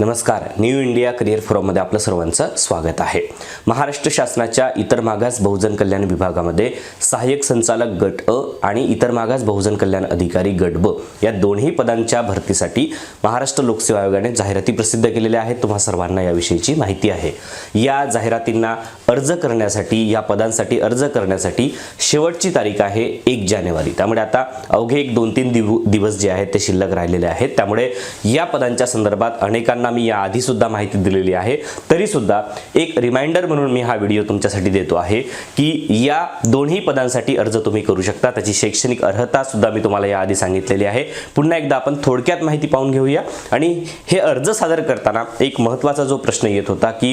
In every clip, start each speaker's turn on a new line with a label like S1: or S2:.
S1: नमस्कार. New India career फोरममध्ये आपलं सर्वांचं स्वागत आहे. महाराष्ट्र शासनाच्या इतर मागास बहुजन कल्याण विभागामध्ये सहाय्यक संचालक गट अ आणि इतर मागास बहुजन कल्याण अधिकारी गट ब या दोन्ही पदांच्या भरतीसाठी महाराष्ट्र लोकसेवा आयोगाने जाहिराती प्रसिद्ध केलेल्या आहेत. तुम्हा सर्वांना याविषयीची माहिती आहे. या जाहिरातींना अर्ज करण्यासाठी या पदांसाठी अर्ज करण्यासाठी शेवटची तारीख आहे एक जानेवारी. त्यामुळे आता अवघे एक दोन तीन दिव दिवस जे आहेत ते शिल्लक राहिलेले आहेत. त्यामुळे या पदांच्या संदर्भात अनेकांना मी याआधीसुद्धा माहिती दिलेली आहे. तरी सुद्धा एक रिमाइंडर म्हणून मी हा व्हिडिओ तुमच्यासाठी देतो आहे की या दोन्ही पदांसाठी अर्ज तुम्ही करू शकता. त्याची शैक्षणिक अर्हता सुद्धा मी तुम्हाला याआधी सांगितलेली आहे. पुन्हा एकदा आपण थोडक्यात माहिती पाहून घेऊया. आणि हे अर्ज सादर करताना एक महत्त्वाचा जो प्रश्न येत होता की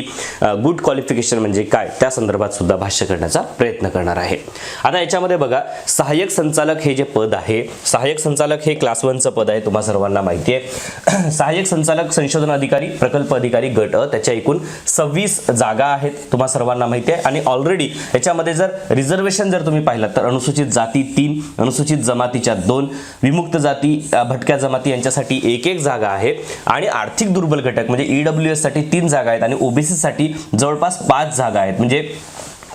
S1: गुड क्वालिफिकेशन म्हणजे काय? त्या संदर्भात सुद्धा भाष्य करण्याचा प्रयत्न करणार आहे. आता याच्यामध्ये बघा सहाय्यक संचालक हे जे पद आहे सहाय्यक संचालक हे क्लास वनचं पद आहे तुम्हा सर्वांना माहिती आहे. सहाय्यक संचालक संशोधन अधिकारी प्रकल्प अधिकारी गट अ त्याच्या एकूण सव्वीस जागा आहेत तुम्हा सर्वांना माहिती आहे. आणि ऑलरेडी याच्यामध्ये जर रिझर्वेशन जर तुम्ही पाहिलं तर अनुसूचित जाती तीन अनुसूचित जमातीच्या दोन विमुक्त जाती भटक्या जमाती यांच्यासाठी एक एक जागा आहे. आणि आर्थिक दुर्बल घटक म्हणजे ईडब्ल्यू एससाठी तीन जागा आहेत आणि ओबीसी साठी जवळपास पाच जागा आहेत. म्हणजे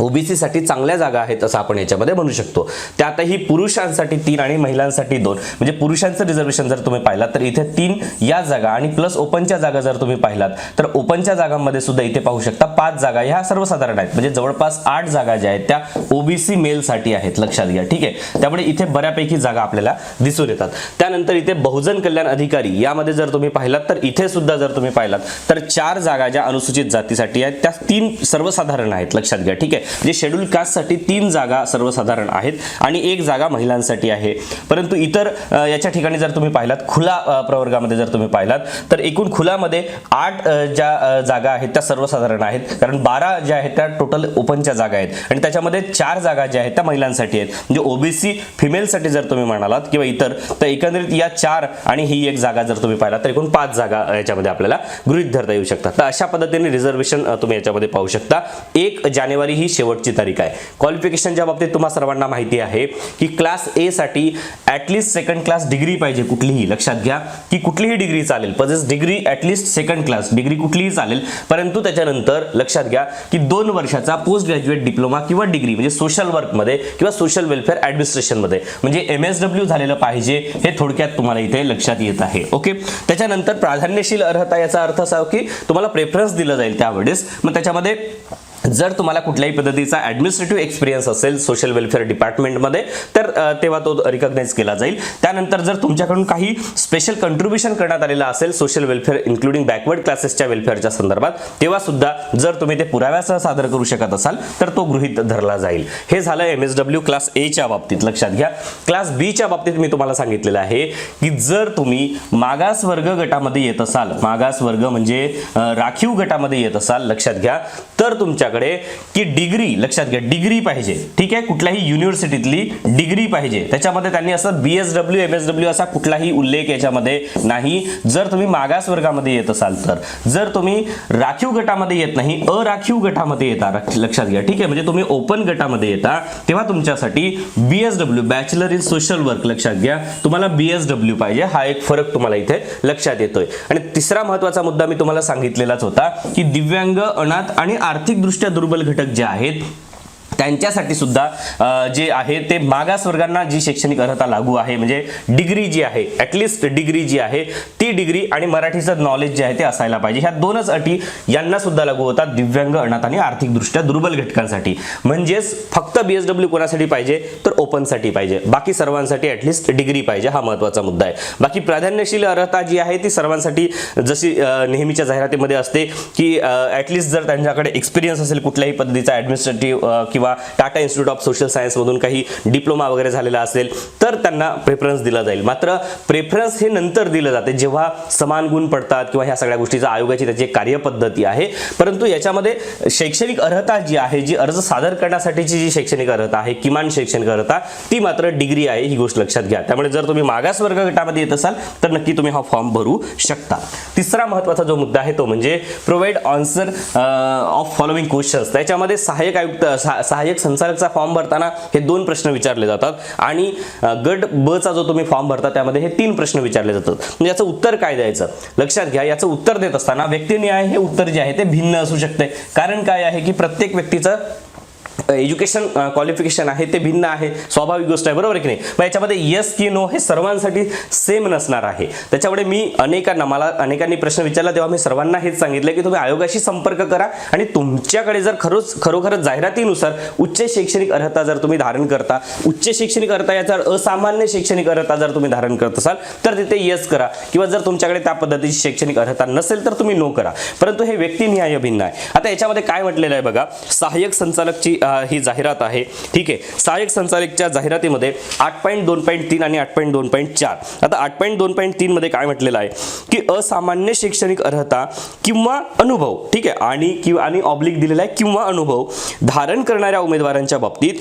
S1: ओबीसीसाठी चांगल्या जागा आहेत असं आपण याच्यामध्ये म्हणू शकतो. त्यातही पुरुषांसाठी तीन आणि महिलांसाठी दोन. म्हणजे पुरुषांचं रिझर्वेशन जर तुम्ही पाहिलात तर इथे तीन या जागा आणि प्लस ओपनच्या जागा जर तुम्ही पाहिलात तर ओपनच्या जागांमध्ये सुद्धा इथे पाहू शकता पाच जागा. ह्या सर्वसाधारण आहेत. म्हणजे जवळपास आठ जागा ज्या आहेत त्या ओबीसी मेलसाठी आहेत. लक्षात घ्या. ठीक आहे? त्यामुळे इथे बऱ्यापैकी जागा आपल्याला दिसून येतात. त्यानंतर इथे बहुजन कल्याण अधिकारी यामध्ये जर तुम्ही पाहिलात तर इथे सुद्धा जर तुम्ही पाहिलात तर चार जागा ज्या अनुसूचित जातीसाठी आहेत त्या तीन सर्वसाधारण आहेत. लक्षात घ्या. ठीक आहे? जे शेड्यूल कास्टसाठी तीन जागा सर्वसाधारण आहेत आणि एक जागा महिलांसाठी आहे. परंतु इतर याच्या ठिकाणी जर तुम्ही पाहिलात खुला प्रवर्गामध्ये जर तुम्ही पाहिलात तर एकूण खुलामध्ये आठ ज्या जागा आहेत त्या सर्वसाधारण आहेत. कारण बारा ज्या आहेत त्या टोटल ओपनच्या जागा आहेत. आणि त्याच्यामध्ये चार जागा ज्या आहेत त्या महिलांसाठी आहेत. म्हणजे ओबीसी फिमेलसाठी जर तुम्ही म्हणालात किंवा इतर तर एकंदरीत या चार आणि ही एक जागा जर तुम्ही पाहिलात तर एकूण पाच जागा याच्यामध्ये आपल्याला गृहीत धरता येऊ शकतात. तर अशा पद्धतीने रिझर्वेशन तुम्ही याच्यामध्ये पाहू शकता. एक जानेवारी ही शेवटची तारीख आहे. क्वालिफिकेशनच्या बाबतीत तुम्हा सर्वांना माहिती आहे की क्लास ए साठी ऍटलिस्ट सेकंड क्लास डिग्री पाहिजे कुठलीही. लक्षात घ्या की कुठलीही डिग्री चालेल. Possess degree at least second class degree कुठलीही चालेल. परंतु त्याच्यानंतर लक्षात घ्या की दोन वर्षाचा पोस्ट ग्रॅज्युएट डिप्लोमा किंवा डिग्री म्हणजे सोशल वर्कमध्ये किंवा सोशल वेलफेअर ॲडमिनिस्ट्रेशनमध्ये म्हणजे एम एस डब्ल्यू झालेलं पाहिजे हे थोडक्यात तुम्हाला इथे लक्षात येत आहे. ओके त्याच्यानंतर प्राधान्यशील अर्हता याचा अर्थ असा की तुम्हाला प्रेफरन्स दिलं जाईल त्यावेळेस. मग त्याच्यामध्ये जर तुम्हाला कुठल्याही पद्धतीचा ॲडमिनिस्ट्रेटिव्ह एक्सपिरियन्स असेल सोशल वेलफेअर डिपार्टमेंटमध्ये तर तेव्हा तो रिकग्नाइज केला जाईल. त्यानंतर जर तुमच्याकडून काही स्पेशल कंट्रीब्युशन करण्यात आलेलं असेल सोशल वेलफेअर इन्क्लुडिंग बॅकवर्ड क्लासेसच्या वेलफेअरच्या संदर्भात तेव्हा सुद्धा जर तुम्ही ते पुराव्यासह सादर करू शकत असाल तर तो गृहीत धरला जाईल. हे झालं एम एस डब्ल्यू क्लास एच्या बाबतीत. लक्षात घ्या. क्लास बीच्या बाबतीत मी तुम्हाला सांगितलेलं आहे की जर तुम्ही मागास वर्ग गटामध्ये येत असाल मागास वर्ग म्हणजे राखीव गटामध्ये येत असाल लक्षात घ्या तर तुमच्याकडे की डिग्री लक्षात घ्या डिग्री पाहिजे. ठीक आहे? कुठल्याही युनिव्हर्सिटीतली डिग्री पाहिजे. त्याच्यामध्ये त्यांनी असं B S W M S W असा कुठलाही उल्लेख याच्यामध्ये नाही. जर तुम्ही मागास वर्गामध्ये येत असाल तर. जर तुम्ही राखीव गटामध्ये येत नाही अराखीव गटामध्ये येता लक्षात घ्या. ठीक आहे? म्हणजे तुम्ही ओपन गटामध्ये येता तेव्हा तुमच्यासाठी B S W bachelor in social work लक्षात घ्या. तुम्हाला बी एस डब्ल्यू पाहिजे. हा एक फरक तुम्हाला इथे लक्षात येतोय. आणि तिसरा महत्त्वाचा मुद्दा मी तुम्हाला सांगितलेलाच होता की दिव्यांग अनाथ आणि आर्थिकदृष्ट्या दुर्बल घटक जे आहेत त्यांच्यासाठी सुद्धा जे आहे ते मागास वर्गांना जी शैक्षणिक अर्हता लागू आहे म्हणजे डिग्री जी आहे ॲटलिस्ट डिग्री जी आहे ती डिग्री आणि मराठीचं नॉलेज जे आहे ते असायला पाहिजे. ह्या दोनच अटी यांना सुद्धा लागू होतात दिव्यांग अनाथ आणि आर्थिकदृष्ट्या दुर्बल घटकांसाठी. म्हणजेच फक्त बी एस डब्ल्यू कोणासाठी पाहिजे तर ओपनसाठी पाहिजे. बाकी सर्वांसाठी ॲटलिस्ट डिग्री पाहिजे हा महत्त्वाचा मुद्दा आहे. बाकी प्राधान्यशील अर्हता जी आहे ती सर्वांसाठी जशी नेहमीच्या जाहिरातीमध्ये असते की ॲटलिस्ट जर त्यांच्याकडे एक्सपिरियन्स असेल कुठल्याही पद्धतीचा ॲडमिनिस्ट्रेटिव्ह किंवा किंवा टाटा इन्स्टिट्यूट ऑफ सोशल सायन्समधून काही डिप्लोमा वगैरे झालेला असेल तर त्यांना प्रेफरन्स दिला जाईल. मात्र प्रेफरन्स हे नंतर दिलं जाते. जेव्हा समान गुण पडतात किंवा ह्या सगळ्या गोष्टीचा आयोगाची त्याची एक कार्यपद्धती आहे परंतु याच्यामध्ये शैक्षणिक अर्हता जी आहे जी अर्ज सादर करण्यासाठीची जी शैक्षणिक अर्हता आहे किमान शैक्षणिक अर्हता ती मात्र डिग्री आहे ही गोष्ट लक्षात घ्या. त्यामुळे जर तुम्ही मागास वर्ग गटामध्ये येत असाल तर नक्की तुम्ही हा फॉर्म भरू शकता. तिसरा महत्त्वाचा जो मुद्दा आहे तो म्हणजे provide answer of following questions त्याच्यामध्ये सहाय्यक आयुक्त सहाय्यक संचालकचा फॉर्म भरताना हे दोन प्रश्न विचारले जातात. आणि गट ब चा जो तुम्ही फॉर्म भरता त्यामध्ये हे तीन प्रश्न विचारले जातात. म्हणजे याचं उत्तर काय द्यायचं? लक्षात घ्या याचं उत्तर देत असताना व्यक्तिनिहाय हे उत्तर जे आहे ते भिन्न असू शकते. कारण काय आहे की प्रत्येक व्यक्तीचं एज्युकेशन क्वालिफिकेशन आहे ते भिन्न आहे स्वाभाविक गोष्ट आहे बरोबर आहे की नाही? मग याच्यामध्ये येस की नो हे सर्वांसाठी सेम नसणार आहे. त्याच्यामुळे मी अनेकांना मला अनेकांनी प्रश्न विचारला तेव्हा मी सर्वांना हेच सांगितलं की तुम्ही आयोगाशी संपर्क करा आणि तुमच्याकडे जर खरोच खरोखरच जाहिरातीनुसार उच्च शैक्षणिक अर्हता जर तुम्ही धारण करता उच्च शैक्षणिक अर्हता याचा असामान्य शैक्षणिक अर्हता जर तुम्ही धारण करत असाल तर तिथे येस करा. किंवा जर तुमच्याकडे त्या पद्धतीची शैक्षणिक अर्हता नसेल तर तुम्ही नो करा. परंतु हे व्यक्तिनिहाय भिन्न आहे. आता याच्यामध्ये काय म्हटलेलं आहे बघा सहाय्यक संचालकची ही जाहिरात आहे. ठीक आहे. सहाय्यक संचालकच्या जाहिरातीमध्ये आठ पॉईंट दोन पॉईंट तीन आणि आठ पॉईंट दोन पॉईंट चार. आता आठ पॉईंट दोन पॉईंट तीनमध्ये काय म्हटलेलं आहे? की असामान्य शैक्षणिक अर्हता किंवा अनुभव. ठीक आहे. आणि किंवा आणि ऑब्लिक दिलेला आहे किंवा अनुभव धारण करणाऱ्या उमेदवारांच्या बाबतीत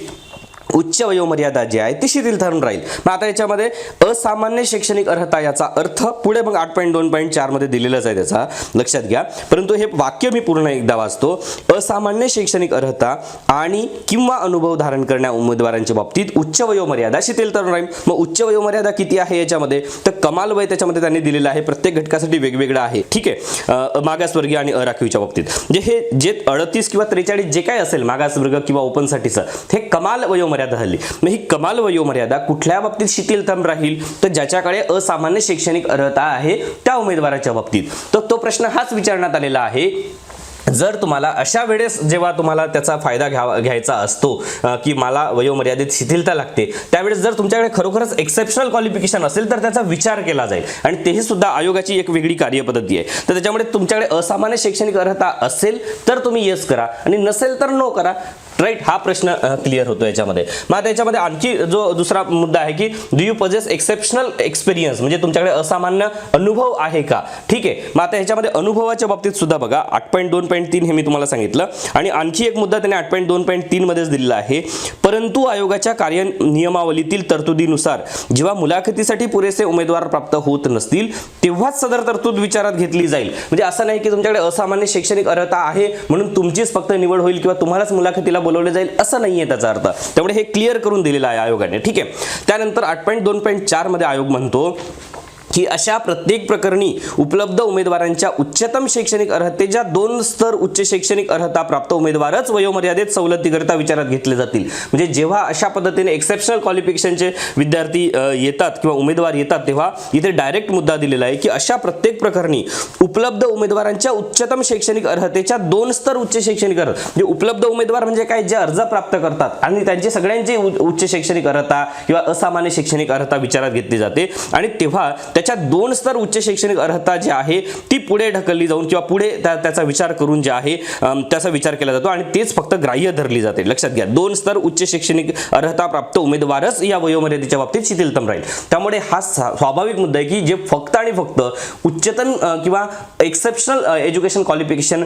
S1: उच्च वयोमर्यादा जी आहे ती शिथिल ठरून राहील. मग आता याच्यामध्ये असामान्य शैक्षणिक अर्हता याचा अर्थ पुढे मग आठ पॉईंट दोन पॉईंट चारमध्ये दिलेलाच आहे त्याचा. लक्षात घ्या. परंतु हे वाक्य मी पूर्ण एकदा वाचतो. असामान्य शैक्षणिक अर्हता आणि किंवा अनुभव धारण करण्या उमेदवारांच्या बाबतीत उच्च वयोमर्यादा शिथिल ठरून राहील. मग उच्च वयोमर्यादा किती आहे याच्यामध्ये? तर कमाल वय त्याच्यामध्ये त्यांनी दिलेलं आहे. प्रत्येक घटकासाठी वेगवेगळं आहे. ठीक आहे? मागासवर्गीय आणि अराखीवच्या बाबतीत. म्हणजे हे जे अडतीस किंवा त्रेचाळीस जे काय असेल मागासवर्ग किंवा ओपनसाठीचं हे कमाल वयोमर्यादा हल्ली. मग ही कमाल वयोमर्यादा कुठल्या बाबतीत शिथिलतम राहील? तर ज्याच्याकडे असामान्य शैक्षणिक अर्हता आहे त्या उमेदवाराच्या बाबतीत. तर तो प्रश्न हाच विचारण्यात आलेला आहे. जर तुम्हाला अशा वेळेस जेव्हा तुम्हाला त्याचा फायदा घ्यावा घ्यायचा असतो की मला वयोमर्यादित शिथिलता लागते त्यावेळेस जर तुमच्याकडे खरोखरच एक्सेप्शनल क्वालिफिकेशन असेल तर त्याचा विचार केला जाईल. आणि तेही सुद्धा आयोगाची एक वेगळी कार्यपद्धती आहे. तर त्याच्यामुळे तुमच्याकडे असामान्य शैक्षणिक अर्हता असेल तर तुम्ही येस करा. आणि नसेल तर नो करा. राईट हा प्रश्न क्लिअर होतो याच्यामध्ये. मग आता याच्यामध्ये आणखी जो दुसरा मुद्दा आहे की do you possess exceptional experience म्हणजे तुमच्याकडे असामान्य अनुभव आहे का? ठीक आहे. मग आता याच्यामध्ये अनुभवाच्या बाबतीत सुद्धा बघा. आठ पॉईंट दोन पॉईंट तीन हे मी तुम्हाला सांगितलं. आणि आणखी एक मुद्दा त्याने आठ पॉईंट दोन पॉईंट तीनमध्येच दिलेला आहे. परंतु आयोगाच्या कार्य नियमावलीतील तरतुदीनुसार जेव्हा मुलाखतीसाठी पुरेसे उमेदवार प्राप्त होत नसतील तेव्हाच सदर तरतूद विचारात घेतली जाईल. म्हणजे असं नाही की तुमच्याकडे असामान्य शैक्षणिक अर्हता आहे म्हणून तुमचीच फक्त निवड होईल किंवा तुम्हालाच मुलाखतीला बोलवले जाईल असं नाहीये त्याचा अर्थ. त्यामुळे हे क्लिअर करून दिलेलं आहे आयोगाने. ठीक आहे? त्यानंतर आठ पॉईंट दोन पॉईंट चारमध्ये आयोग म्हणतो की अशा प्रत्येक प्रकरणी उपलब्ध उमेदवारांच्या उच्चतम शैक्षणिक अर्हतेच्या दोन स्तर उच्च शैक्षणिक अर्हता प्राप्त उमेदवारच वयोमर्यादेत सवलतीकरिता विचारात घेतले जातील. म्हणजे जेव्हा अशा पद्धतीने एक्सेप्शनल क्वालिफिकेशनचे विद्यार्थी येतात किंवा उमेदवार येतात तेव्हा इथे डायरेक्ट मुद्दा दिलेला आहे की अशा प्रत्येक प्रकरणी उपलब्ध उमेदवारांच्या उच्चतम शैक्षणिक अर्हतेच्या दोन स्तर उच्च शैक्षणिक अर्हत म्हणजे उपलब्ध उमेदवार म्हणजे काय? जे अर्ज प्राप्त करतात. आणि त्यांचे सगळ्यांचे उ- उच्च शैक्षणिक अर्हता किंवा असामान्य शैक्षणिक अर्हता विचारात घेतली जाते. आणि तेव्हा त्याच्या दोन स्तर उच्च शैक्षणिक अर्हता जी आहे ती पुढे ढकलली जाऊन किंवा पुढे त्याचा विचार करून जे आहे त्याचा विचार केला जातो आणि तेच फक्त ग्राह्य धरली जाते. लक्षात घ्या दोन स्तर उच्च शैक्षणिक अर्हता प्राप्त उमेदवारच या वयोमर्यादेच्या बाबतीत शिथिलतम राहील. त्यामुळे हा स्वाभाविक मुद्दा आहे की जे फक्त आणि फक्त उच्चतम किंवा एक्सेप्शनल एज्युकेशन क्वालिफिकेशन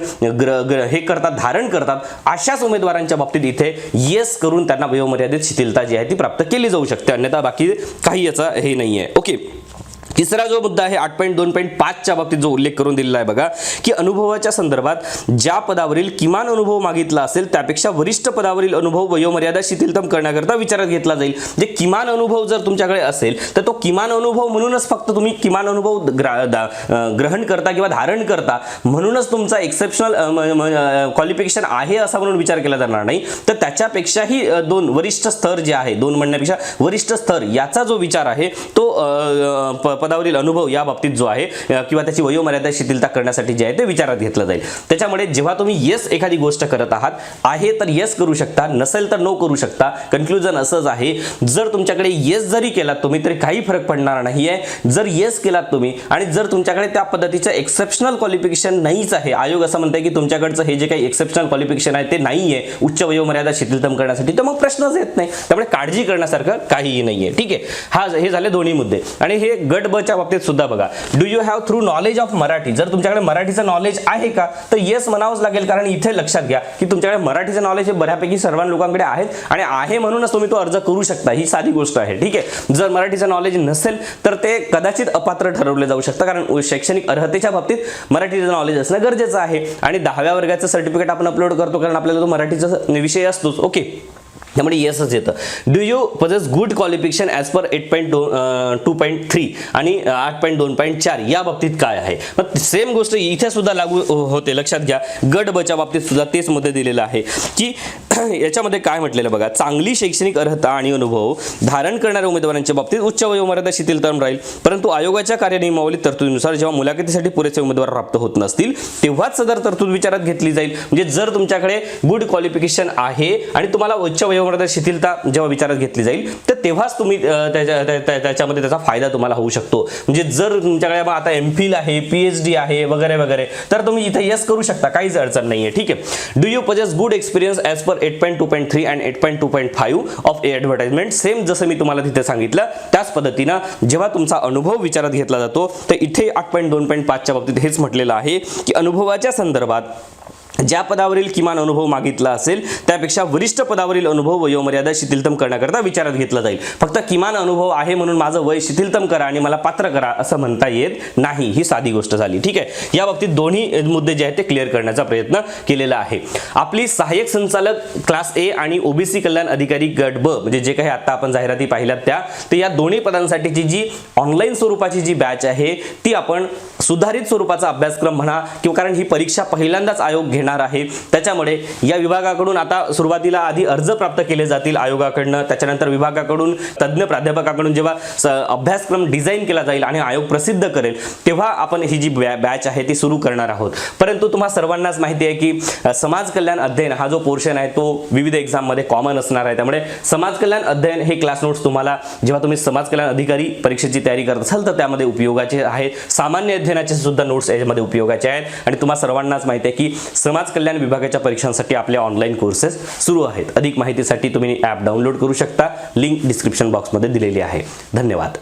S1: हे करतात धारण करतात अशाच उमेदवारांच्या बाबतीत इथे येस करून त्यांना वयोमर्यादित शिथिलता जी आहे ती प्राप्त केली जाऊ शकते. अन्यथा बाकी काही याचा हे नाही आहे ओके. तिसरा जो मुद्दा आहे आठ पॉईंट दोन पॉईंट पाचच्या बाबतीत जो उल्लेख करून दिलेला आहे बघा की अनुभवाच्या संदर्भात ज्या पदावरील किमान अनुभव मागितला असेल त्यापेक्षा वरिष्ठ पदावरील अनुभव वयोमर्यादा शिथिलतम करण्याकरता विचारात घेतला जाईल. जे किमान अनुभव जर तुमच्याकडे असेल तर तो किमान अनुभव म्हणूनच फक्त तुम्ही किमान अनुभव ग्रा- दा- ग्रहण करता किंवा धारण करता म्हणूनच तुमचा एक्सेप्शनल क्वालिफिकेशन आहे असा म्हणून विचार केला जाणार नाही. तर त्याच्यापेक्षाही दोन वरिष्ठ स्तर जे आहे दोन म्हणण्यापेक्षा वरिष्ठ स्तर याचा जो विचार आहे तो प- पदावरील अनुभव या बाबतीत जो आहे किंवा त्याची वयोमर्यादा शिथिलता करण्यासाठी जे आहे ते विचारात घेतलं जाईल. त्याच्यामुळे जेव्हा तुम्ही येस एखादी गोष्ट करत आहात आहे तर येस करू शकता नसेल तर नो करू शकता. कन्क्लुजन असंच आहे जर तुमच्याकडे येस जरी केलात तुम्ही तरी काही फरक पडणार नाही आहे जर येस केलात तुम्ही आणि जर तुमच्याकडे त्या पद्धतीचं एक्सेप्शनल क्वालिफिकेशन नाहीच आहे आयोग असं म्हणतंय की तुमच्याकडचं हे जे काही एक्सेप्शनल क्वालिफिकेशन आहे ते नाही आहे उच्च वयोमर्यादा शिथिलतम करण्यासाठी तर मग प्रश्नच येत नाही. त्यामुळे काळजी करण्यासारखं काहीही नाही आहे ठीक आहे? हा हे झाले दोन्ही मुद्दे. आणि हे गट च्या बाबतीत सुद्धा बघा. Do you have through knowledge of Marathi? जर तुमच्याकडे मराठीचं नॉलेज आहे का तर येस म्हणावंच लागेल कारण इथे लक्षात घ्या की तुमच्याकडे मराठीचं नॉलेज हे बऱ्यापैकी सर्व लोकांकडे आहेत आणि आहे म्हणूनच तुम्ही तो अर्ज करू शकता. ही साधी गोष्ट आहे. ठीक आहे? जर मराठीचं नॉलेज नसेल तर ते कदाचित अपात्र ठरवले जाऊ शकतं कारण शैक्षणिक अर्हतेच्या बाबतीत मराठीचं नॉलेज असणं गरजेचं आहे. आणि दहाव्या वर्गाचं सर्टिफिकेट आपण अपलोड करतो कारण आपल्याला तो मराठीचा विषय असतोच. ओके त्यामुळे येसच येतं. Do you possess good qualification as per eight point दोन टू पॉईंट थ्री आणि आठ पॉईंट दोन पॉईंट चार या बाबतीत काय आहे? मग सेम गोष्ट इथे सुद्धा लागू होते. लक्षात घ्या. गट बच्या बाबतीत सुद्धा तेच मध्ये दिलेलं आहे की याच्यामध्ये काय म्हटलेलं बघा चांगली शैक्षणिक अर्हता आणि अनुभव धारण करणाऱ्या उमेदवारांच्या बाबतीत उच्च वयोमर्यादा शिथिल टर्म राहील. परंतु आयोगाच्या कार्यनियमावली तरतुदीनुसार जेव्हा मुलाखतीसाठी पुरेसे उमेदवार प्राप्त होत नसतील तेव्हाच सदर तरतूद विचारात घेतली जाईल. म्हणजे जर तुमच्याकडे गुड क्वालिफिकेशन आहे आणि तुम्हाला उच्च वयोमर्यादा शिथिलता जेव्हा विचारात घेतली जाईल तर तेव्हाच तुम्ही त्याच्या त्या- त्या- त्याच्यामध्ये त्याचा फायदा तुम्हाला होऊ शकतो. म्हणजे जर तुमच्याकडे मग आता एम फिल आहे पीएच डी आहे वगैरे वगैरे तर तुम्ही इथे यस करू शकता. काहीच अडचण नाही आहे ठीक आहे. Do you possess good experience as per eight point two point three and eight point two point five of advertisement same जसं मी तुम्हाला तिथे सांगितलं त्याच पद्धतीनं जेव्हा तुमचा अनुभव विचारात घेतला जातो तर इथे आठ पॉईंट दोन पॉईंट पाचच्या बाबतीत हेच म्हटलेलं आहे की अनुभवाच्या संदर्भात ज्या पदावरील किमान अनुभव मागितला असेल त्यापेक्षा वरिष्ठ पदावरील अनुभव वयोमर्यादा शिथिलतम करण्याकरता विचारात घेतला जाईल. फक्त किमान अनुभव आहे म्हणून माझं वय शिथिलतम करा आणि मला पात्र करा असं म्हणता येत नाही. ही साधी गोष्ट झाली. ठीक आहे? या बाबतीत दोन्ही मुद्दे जे आहेत ते क्लिअर करण्याचा प्रयत्न केलेला आहे. आपली सहाय्यक संचालक क्लास ए आणि ओबीसी कल्याण अधिकारी गट ब म्हणजे जे काही आता आपण जाहिराती पाहिल्यात त्या तर या दोन्ही पदांसाठीची जी ऑनलाईन स्वरूपाची जी बॅच आहे ती आपण सुधारित स्वरूपाचा अभ्यासक्रम म्हणा किंवा कारण ही परीक्षा पहिल्यांदाच आयोग घेणार आहे त्याच्यामुळे या विभागाकडून आता सुरुवातीला आधी अर्ज प्राप्त केले जातील आयोगाकडनं त्याच्यानंतर विभागाकडून तज्ज्ञ प्राध्यापकाकडून जेव्हा स- अभ्यासक्रम डिझाईन केला जाईल आणि आयोग प्रसिद्ध करेल तेव्हा आपण ही जी बॅ- बॅच आहे ती सुरू करणार आहोत. परंतु तुम्हा सर्वांनाच माहिती आहे की समाज कल्याण अध्ययन हा जो पोर्शन आहे तो विविध एक्झाममध्ये कॉमन असणार आहे. त्यामुळे समाज कल्याण अध्ययन हे क्लास नोट्स तुम्हाला जेव्हा तुम्ही समाज कल्याण अधिकारी परीक्षेची तयारी करत असाल तर त्यामध्ये उपयोगाचे आहे. सामान्य अध्ययन अध्ययनाचे सुद्धा नोट्स याच्यामध्ये उपयोगाचे आहेत. आणि तुम्हा सर्वांनाच माहिती आहे की समाज कल्याण विभागाच्या परीक्षांसाठी आपले ऑनलाईन कोर्सेस सुरू आहेत. अधिक माहितीसाठी तुम्ही ॲप डाउनलोड करू शकता. लिंक डिस्क्रिप्शन बॉक्समध्ये दिलेली आहे. धन्यवाद.